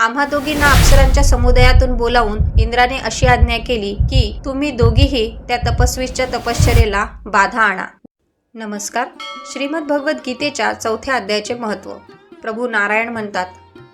आम्हा दोघींना अप्सरांच्या समुदायातून बोलावून इंद्राने अशी आज्ञा केली की तुम्ही दोघीही त्या तपस्वीच्या तपश्चर्येला बाधा आणा. नमस्कार. श्रीमद भगवद्गीतेच्या चौथ्या अध्यायाचे महत्त्व. प्रभू नारायण म्हणतात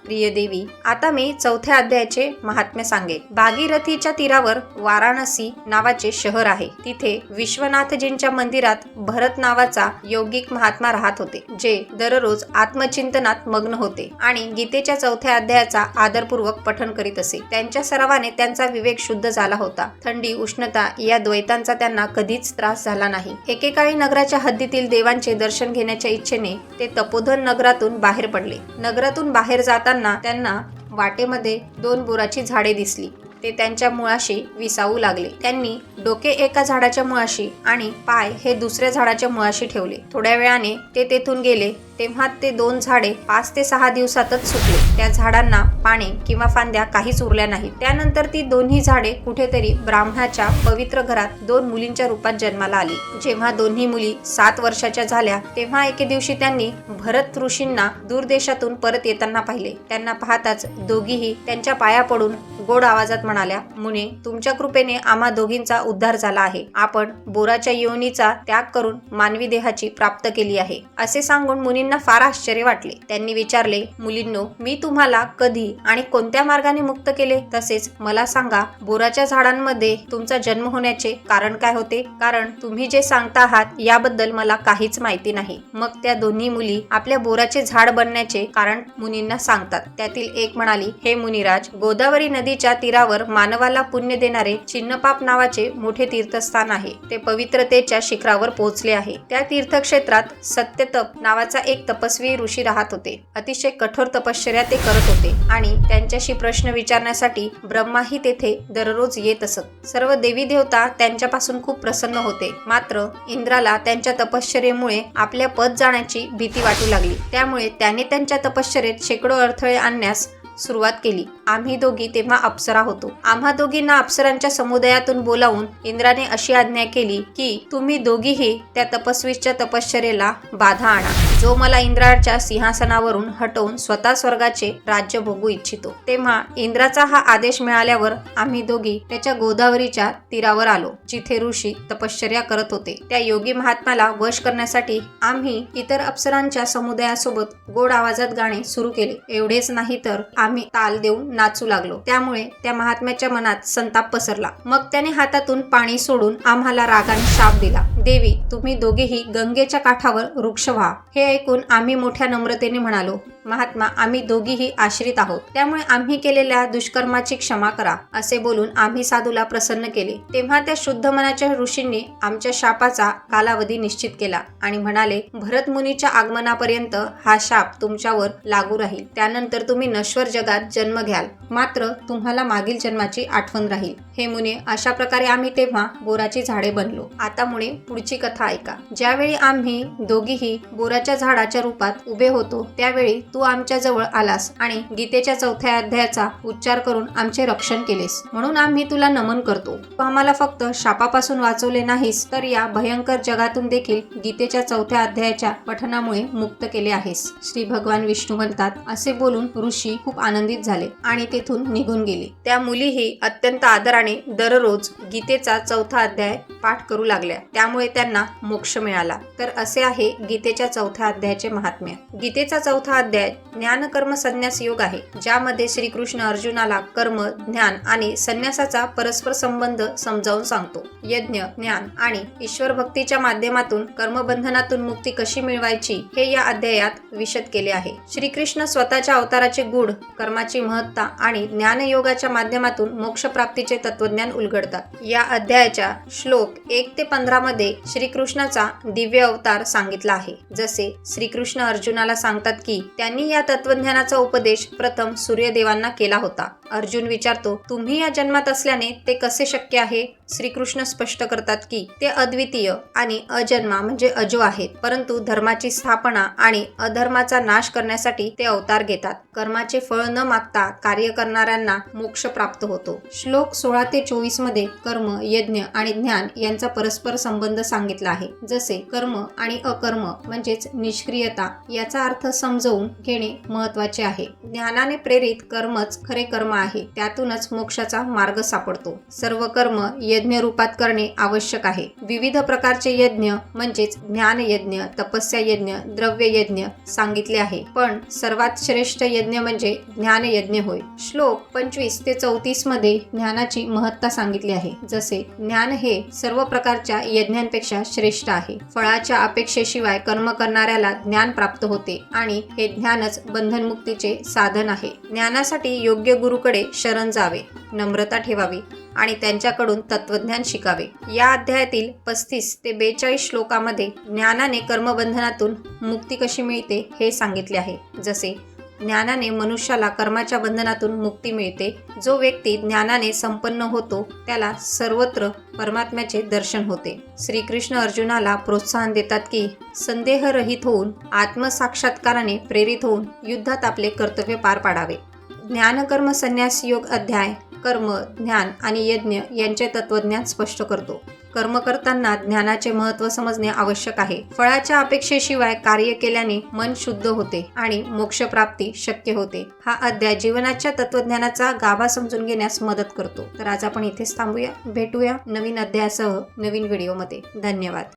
प्रिय देवी आता मी चौथ्या अध्यायाचे महात्म्य सांगेन. भागीरथीच्या तीरावर वाराणसी नावाचे शहर आहे. तिथे विश्वनाथजींच्या मंदिरात भरत नावाचा योगिक महात्मा राहत होते जे दररोज आत्मचिंतनात मग्न होते आणि गीतेच्या चौथ्या अध्यायाचा आदरपूर्वक पठण करीत असे. त्यांच्या सरावाने त्यांचा विवेक शुद्ध झाला होता. थंडी उष्णता या द्वैतांचा त्यांना कधीच त्रास झाला नाही. एकेकाळी नगराच्या हद्दीतील देवांचे दर्शन घेण्याच्या इच्छेने ते तपोधन नगरातून बाहेर पडले. नगरातून बाहेर जाताना त्यांना वाटेमध्ये दोन बोराची झाडे दिसली. ते त्यांच्या मुळाशी विसावू लागले. त्यांनी डोके एका झाडाच्या मुळाशी आणि पाय हे दुसऱ्या झाडाच्या मुळाशी ठेवले. थोड्या वेळाने ते तेथून गेले. तेव्हा ते दोन झाडे पाच ते सहा दिवसातच सुकले. त्या झाडांना पाने किंवा फांद्या काहीच उरल्या नाहीत. त्यानंतर ती दोन्ही झाडे कुठेतरी ब्राह्मणाच्या पवित्र घरात दोन मुलींच्या रूपात जन्माला आली. जेव्हा दोन्ही मुली सात वर्षाच्या झाल्या तेव्हा एके दिवशी त्यांनी भरत ऋषींना दूरदेशातून परत येताना पाहिले. त्यांना पाहताच दोघीही त्यांच्या पाया पडून गोड आवाजात म्हणाल्या मुने तुमच्या कृपेने आम्हा दोघींचा उद्धार झाला आहे. आपण बोराच्या योनीचा त्याग करून मानवी देहाची प्राप्त केली आहे. असे सांगून मुलींना फार आश्चर्य वाटले. त्यांनी विचारले मुलींनो मी तुम्हाला कधी आणि कोणत्या मार्गाने मुक्त केले? तसेच मला सांगा बोराच्या झाडांमध्ये तुमचा जन्म होण्याचे कारण काय होते? कारण तुम्ही जे सांगता आहात याबद्दल मला काहीच माहिती नाही. मग त्या दोन्ही मुली आपल्या बोराचे झाड बनण्याचे कारण मुनींना सांगतात. त्यातील एक म्हणाली हे मुनिराज गोदावरी नदीच्या तीरावर मानवाला पुण्य देणारे चिन्नपाप नावाचे मोठे तीर्थस्थान आहे. ते पवित्रतेच्या शिखरावर पोहोचले आहे. त्या तीर्थक्षेत्रात सत्यतप नावाचा एक तपस्वी ऋषी राहत होते. अतिशय कठोर तपश्चर्या ते करत होते आणि त्यांच्याशी प्रश्न विचारण्यासाठी ब्रह्माही तेथे दररोज येत असत. सर्व देवी देवता त्यांच्यापासून खूप प्रसन्न होते. मात्र इंद्राला त्यांच्या तपश्चर्येमुळे आपल्या पद जाण्याची भीती वाटू लागली. त्यामुळे त्याने त्यांच्या तपश्चर्येत शेकडो अडथळे आणण्यास सुरुवात केली. आम्ही दोघी तेव्हा अप्सरा होतो. आम्हा दोघींना अप्सरांच्या समुदायातून बोलावून इंद्राने अशी आज्ञा केली की तुम्ही दोघीही त्या तपस्वीच्या तपश्चर्येला बाधा आणा. जो मला इंद्राच्या सिंहासनावरून हटवून स्वतः स्वर्गाचे राज्य भोगू इच्छितो. तेव्हा इंद्राचा हा आदेश मिळाल्यावर आम्ही दोघी त्याच्या गोदावरीच्या तीरावर आलो जिथे ऋषी तपश्चर्या करत होते. त्या योगी महात्म्याला वश करण्यासाठी आम्ही इतर अप्सरांच्या समुदायासोबत गोड आवाजात गाणे सुरू केले. एवढेच नाही तर आम्ही ताल देऊन नाचू लागलो. त्यामुळे त्या महात्म्याच्या मनात संताप पसरला. मग त्याने हातातून पाणी सोडून आम्हाला रागाने शाप दिला. देवी तुम्ही दोघेही गंगेच्या काठावर वृक्ष व्हा. हे ऐकून आम्ही मोठ्या नम्रतेने म्हणालो महात्मा आम्ही दोघीही आश्रित आहोत. त्यामुळे आम्ही केलेल्या दुष्कर्माची क्षमा करा असे बोलून आम्ही साधूला प्रसन्न केले. तेव्हा त्या शुद्ध मनाच्या ऋषींनी आमच्या शापाचा कालावधी निश्चित केला आणि म्हणाले भरत मुनीच्या आगमनापर्यंत हा शाप तुमच्यावर लागू राहील. त्यानंतर तुम्ही नश्वर जगात जन्म घ्याल. मात्र तुम्हाला मागील जन्माची आठवण राहील. हे मुने अशा प्रकारे आम्ही तेव्हा बोराची झाडे बनलो. आता मुळे पुढची कथा ऐका. ज्यावेळी आम्ही दोघीही बोराच्या झाडाच्या रूपात उभे होतो त्यावेळी तू आमच्या जवळ आलास आणि गीतेच्या चौथ्या अध्यायाचा उच्चार करून आमचे रक्षण केलेस. म्हणून आम्ही तुला नमन करतो. तू आम्हाला फक्त शापापासून वाचवले नाहीस तर या भयंकर जगातून देखील गीतेच्या चौथ्या अध्यायाच्या पठनामुळे मुक्त केले आहेस. श्री भगवान विष्णू म्हणतात असे बोलून ऋषी खूप आनंदित झाले आणि तेथून निघून गेले. त्या मुलीही अत्यंत आदराने दररोज गीतेचा चौथा अध्याय पाठ करू लागल्या. त्यामुळे त्यांना मोक्ष मिळाला. तर असे आहे गीतेच्या चौथ्या अध्यायाचे महात्म्य. गीतेचा चौथा अध्याय ज्ञान कर्म संन्यास योग आहे ज्यामध्ये श्रीकृष्ण अर्जुनाला कर्म ज्ञान आणि संन्यासाचा परस्पर संबंध समजावून सांगतो. यज्ञ ज्ञान आणि ईश्वर भक्तीच्या माध्यमातून कर्मबंधनातून मुक्ती कशी मिळवायची हे या अध्यायात विशद केले आहे. श्रीकृष्ण स्वतःच्या अवताराचे गुढ कर्माची महत्ता आणि ज्ञानयोगाच्या माध्यमातून मोक्षप्राप्तीचे तत्वज्ञान उलगडतात. या अध्यायाच्या श्लोक एक ते पंधरा मध्ये श्रीकृष्णाचा दिव्य अवतार सांगितला आहे. जसे श्रीकृष्ण अर्जुनाला सांगतात की त्यांनी या तत्वज्ञानाचा उपदेश प्रथम सूर्यदेवांना केला होता. अर्जुन विचारतो तुम्ही या जन्मात असल्याने ते कसे शक्य आहे? श्रीकृष्ण स्पष्ट करतात की ते अद्वितीय आणि अजन्मा म्हणजे अजो आहेत. परंतु धर्माची स्थापना आणि अधर्माचा नाश करण्यासाठी ते अवतार घेतात. कर्माचे फळ न मागता कार्य करणाऱ्यांना मोक्ष प्राप्त होतो. श्लोक सोळा ते चोवीसमध्ये कर्म यज्ञ आणि ज्ञान यांचा परस्पर संबंध सांगितला आहे. जसे कर्म आणि अकर्म म्हणजेच निष्क्रियता याचा अर्थ समजवून घेणे महत्त्वाचे आहे. ज्ञानाने प्रेरित कर्मच खरे कर्म आहे. त्यातूनच मोक्षाचा मार्ग सापडतो. सर्व कर्म यज्ञ रूपात करणे आवश्यक आहे. विविध प्रकारचे यज्ञ म्हणजेच ज्ञान यज्ञ तपस्या यज्ञ द्रव्य यज्ञ सांगितले आहे. पण सर्वात श्रेष्ठ यज्ञ म्हणजे ज्ञान यज्ञ होय. श्लोक पंचवीस ते चौतीसमध्ये ज्ञानाची महत्ता सांगितली आहे. जसे ज्ञान हे सर्व प्रकारच्या यज्ञ यज्ञांपेक्षा श्रेष्ठ आहे. फळाच्या अपेक्षेशिवाय कर्म करणाऱ्याला ज्ञान प्राप्त होते आणि हे ज्ञानच बंधनमुक्तीचे साधन आहे. ज्ञानासाठी योग्य गुरुकडे शरण जावे नम्रता ठेवावी आणि त्यांच्याकडून तत्वज्ञान शिकावे. या अध्यायातील पस्तीस ते बेचाळीस श्लोकामध्ये ज्ञानाने कर्मबंधनातून मुक्ती कशी मिळते हे सांगितले आहे. जसे ज्ञानाने मनुष्याला कर्माच्या बंधनातून मुक्ती मिळते. जो व्यक्ती ज्ञानाने संपन्न होतो त्याला सर्वत्र परमात्म्याचे दर्शन होते. श्रीकृष्ण अर्जुनाला प्रोत्साहन देतात की संदेहरहित होऊन आत्मसाक्षात्काराने प्रेरित होऊन युद्धात आपले कर्तव्य पार पाडावे. ज्ञानकर्म संन्यास योग अध्याय कर्म ज्ञान आणि यज्ञ यांचे तत्वज्ञान स्पष्ट करतो. कर्म करताना ज्ञानाचे महत्त्व समजणे आवश्यक आहे. फळाच्या अपेक्षेशिवाय कार्य केल्याने मन शुद्ध होते आणि मोक्षप्राप्ती शक्य होते. हा अध्याय जीवनाच्या तत्वज्ञानाचा गाभा समजून घेण्यास मदत करतो. तर आज आपण इथेच थांबूया. भेटूया नवीन अध्यायासह नवीन व्हिडिओमध्ये. धन्यवाद.